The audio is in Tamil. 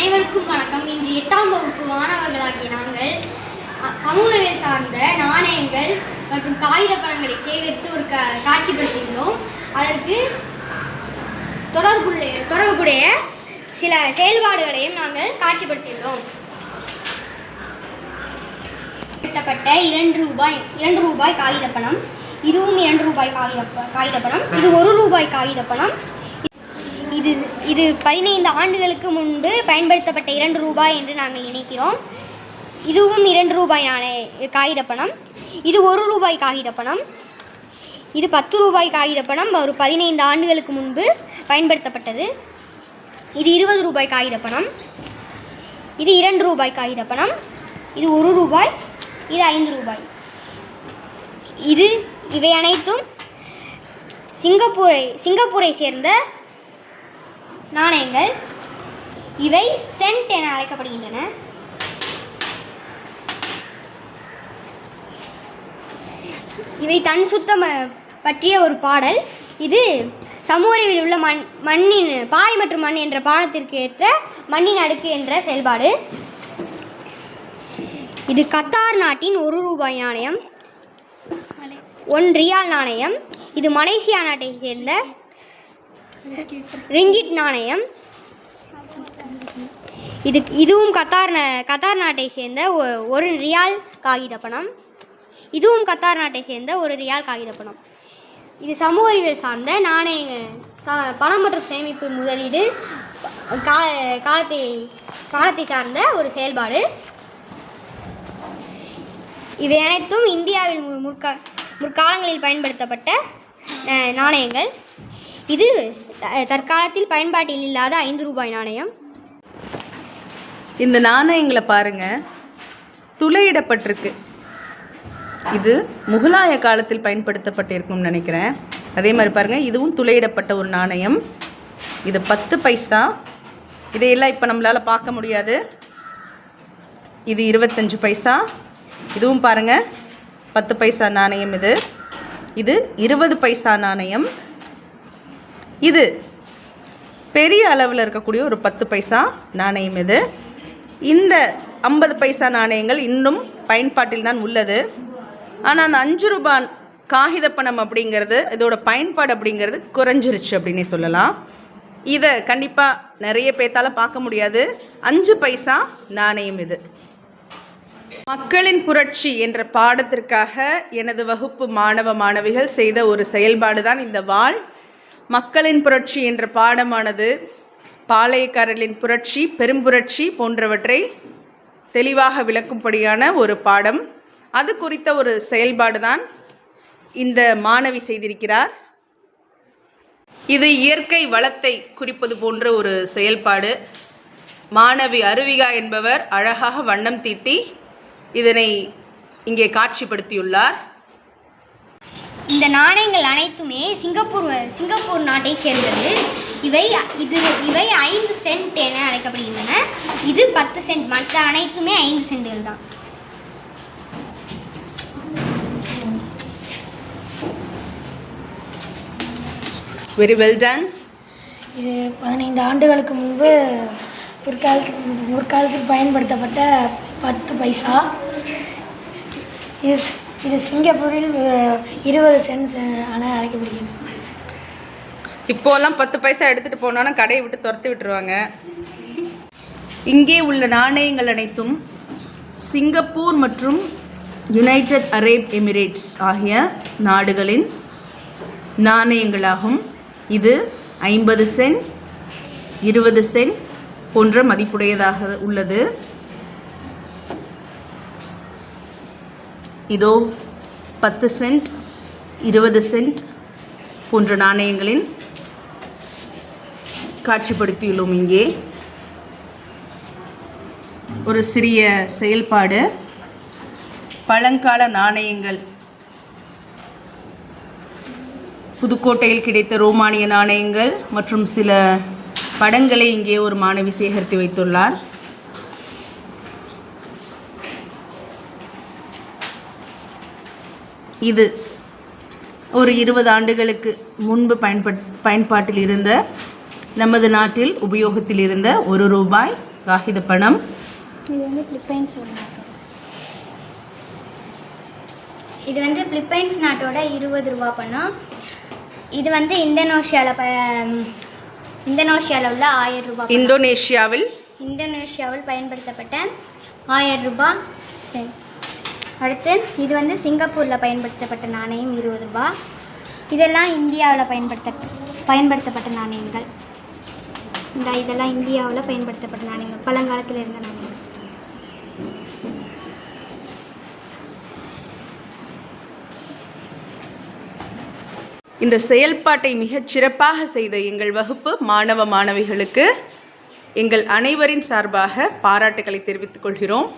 அனைவருக்கும் வணக்கம். இன்று எட்டாம் வகுப்பு மாணவர்களாகிய நாங்கள் சமூகவியல் சார்ந்த நாணயங்கள் மற்றும் காகித பணங்களை சேகரித்து ஒரு கா காட்சிப்படுத்தியுள்ளோம் அதற்கு தொடர்புடைய தொடர்புடைய சில செயல்பாடுகளையும் நாங்கள் காட்சிப்படுத்தியுள்ளோம் பயன்படுத்தப்பட்ட இரண்டு ரூபாய் இரண்டு ரூபாய் காகித பணம் இதுவும் இரண்டு ரூபாய் காகித காகித பணம் இது ஒரு ரூபாய் காகித பணம். இது இது பதினைந்து ஆண்டுகளுக்கு முன்பு பயன்படுத்தப்பட்ட இரண்டு ரூபாய் என்று நாங்கள் நினைக்கிறோம். இதுவும் இரண்டு ரூபாய் நாணய காகித பணம் இது ஒரு ரூபாய் காகித பணம் இது பத்து ரூபாய் காகித பணம் ஒரு பதினைந்து ஆண்டுகளுக்கு முன்பு பயன்படுத்தப்பட்டது. இது இருபது ரூபாய் காகித பணம் இது இரண்டு ரூபாய் காகித பணம் இது ஒரு ரூபாய். இது ஐந்து ரூபாய். இது இவை அனைத்தும் சிங்கப்பூரை சிங்கப்பூரை சேர்ந்த நாணயங்கள் இவை சென்ட் என அழைக்கப்படுகின்றன. இவை தன் சுத்தம் பற்றிய ஒரு பாடல். இது சமூக அறிவில் உள்ள மண் மண்ணின் பாறை மற்றும் மண் என்ற பாடத்திற்கு ஏற்ற மண்ணின் அடுக்கு என்ற செயல்பாடு. இது கத்தார் நாட்டின் ஒரு ரூபாய் நாணயம். ஒன் ரியால் நாணயம். இது மலேசியா நாட்டை சேர்ந்த ரிங்கிட் நாணயம். இது இதுவும் கத்தார் கத்தார் நாட்டை சேர்ந்த ஒரு ரியால் காகித பணம். இதுவும் கத்தார் நாட்டை சேர்ந்த ஒரு ரியால் காகித பணம். இது சமூக அறிவியல் சார்ந்த நாணய சா பணம் மற்றும் சேமிப்பு முதலீடு கால காலத்தை காலத்தை சார்ந்த ஒரு செயல்பாடு. இவை அனைத்தும் இந்தியாவில் மு- முற்கா முற்காலங்களில் பயன்படுத்தப்பட்ட நாணயங்கள். இது தற்காலத்தில் பயன்பாட்டில் இல்லாத ஐந்து ரூபாய் நாணயம். இந்த நாணயங்களை பாருங்க. துளையிடப்பட்டிருக்கு. இது முகலாய காலத்தில் பயன்படுத்தப்பட்டிருக்கும்னு நினைக்கிறேன். அதே மாதிரி பாருங்க இதுவும் துளையிடப்பட்ட ஒரு நாணயம். இது பத்து பைசா. இதையெல்லாம் இப்போ நம்மளால் பார்க்க முடியாது. இது இருபத்தஞ்சு பைசா. இதுவும் பாருங்கள் பத்து பைசா நாணயம் இது. இது இருபது பைசா நாணயம். இது பெரிய அளவில் இருக்கக்கூடிய ஒரு பத்து பைசா நாணயம் இது. இந்த ஐம்பது பைசா நாணயங்கள் இன்னும் பயன்பாட்டில் தான் உள்ளது. ஆனால் அந்த அஞ்சு ரூபாய் காகித பணம் அப்படிங்கிறது இதோட பயன்பாடு அப்படிங்கிறது குறைஞ்சிருச்சு அப்படின்னே சொல்லலாம். இதை கண்டிப்பாக நிறைய பேத்தால பார்க்க முடியாது. அஞ்சு பைசா நாணயம் இது. மக்களின் புரட்சி என்ற பாடத்திற்காக எனது வகுப்பு மாணவ மாணவிகள் செய்த ஒரு செயல்பாடு தான் இந்த வாழ். மக்களின் புரட்சி என்ற பாடமானது பாளையக்காரர்களின் புரட்சி பெரும்புரட்சி போன்றவற்றை தெளிவாக விளக்கும்படியான ஒரு பாடம். அது குறித்த ஒரு செயல்பாடு தான் இந்த மாணவி செய்திருக்கிறார். இது இயற்கை வளத்தை குறிப்பது போன்ற ஒரு செயல்பாடு. மாணவி அருவிகா என்பவர் அழகாக வண்ணம் தீட்டி இதனை இங்கே காட்சிப்படுத்தியுள்ளார். இந்த நாணயங்கள் அனைத்துமே சிங்கப்பூர் சிங்கப்பூர் நாட்டைச் சேர்ந்தது. இவை இது இவை ஐந்து சென்ட் என அழைக்கப்படுகின்றன. இது பத்து சென்ட். மற்ற அனைத்துமே ஐந்து சென்ட்டுகள் தான். வெரி வெல் டன் இது பதினைந்து ஆண்டுகளுக்கு முன்பு பிற்காலத்தில் முற்காலத்தில் பயன்படுத்தப்பட்ட பத்து பைசா. இது ஸ்- இது சிங்கப்பூரில் இருபது சென்ட்ஸ் என அழைக்கப்படுகிறது. இப்போல்லாம் பத்து பைசா எடுத்துகிட்டு போனோன்னா கடையை விட்டு துரத்தி விட்டுருவாங்க. இங்கே உள்ள நாணயங்கள் அனைத்தும் சிங்கப்பூர் மற்றும் யுனைடெட் அரேப் எமிரேட்ஸ் ஆகிய நாடுகளின் நாணயங்களாகும். இது ஐம்பது சென்ட் இருபது சென்ட் போன்ற மதிப்புடையதாக உள்ளது. இதோ பத்து சென்ட் இருபது சென்ட் போன்ற நாணயங்களின் காட்சிப்படுத்தியுள்ளோம் இங்கே. ஒரு சிறிய செயல்பாடு. பழங்கால நாணயங்கள். புதுக்கோட்டையில் கிடைத்த ரோமானிய நாணயங்கள் மற்றும் சில படங்களை இங்கே ஒரு மாணவி சேகரித்து வைத்துள்ளார். இது ஒரு இருபது ஆண்டுகளுக்கு முன்பு பயன்பட் பயன்பாட்டில் இருந்த நமது நாட்டில் உபயோகத்தில் இருந்த ஒரு ரூபாய் காகித பணம். இது வந்து பிலிப்பைன்ஸோட நாட்டோட இது வந்து பிலிப்பைன்ஸ் நாட்டோட இருபது ரூபா பணம். இது வந்து இந்தோனேஷியாவில் ப இந்தோனேஷியாவில் உள்ள ஆயிரம் ரூபாய். இந்தோனேஷியாவில்? இந்தோனேஷியாவில் பயன்படுத்தப்பட்ட ஆயிரம் ரூபாய் சரி அடுத்து இது வந்து சிங்கப்பூரில் பயன்படுத்தப்பட்ட நாணயம் இருபது ரூபாய் இதெல்லாம் இந்தியாவில் பயன்படுத்த பயன்படுத்தப்பட்ட நாணயங்கள். இந்த இதெல்லாம் இந்தியாவில் பயன்படுத்தப்பட்ட நாணயங்கள். பழங்காலத்தில் இருந்த நாணயங்கள். இந்த செயல்பாட்டை மிகச் சிறப்பாக செய்த எங்கள் வகுப்பு மாணவ மாணவிகளுக்கு எங்கள் அனைவரின் சார்பாக பாராட்டுகளை தெரிவித்துக் கொள்கிறோம்.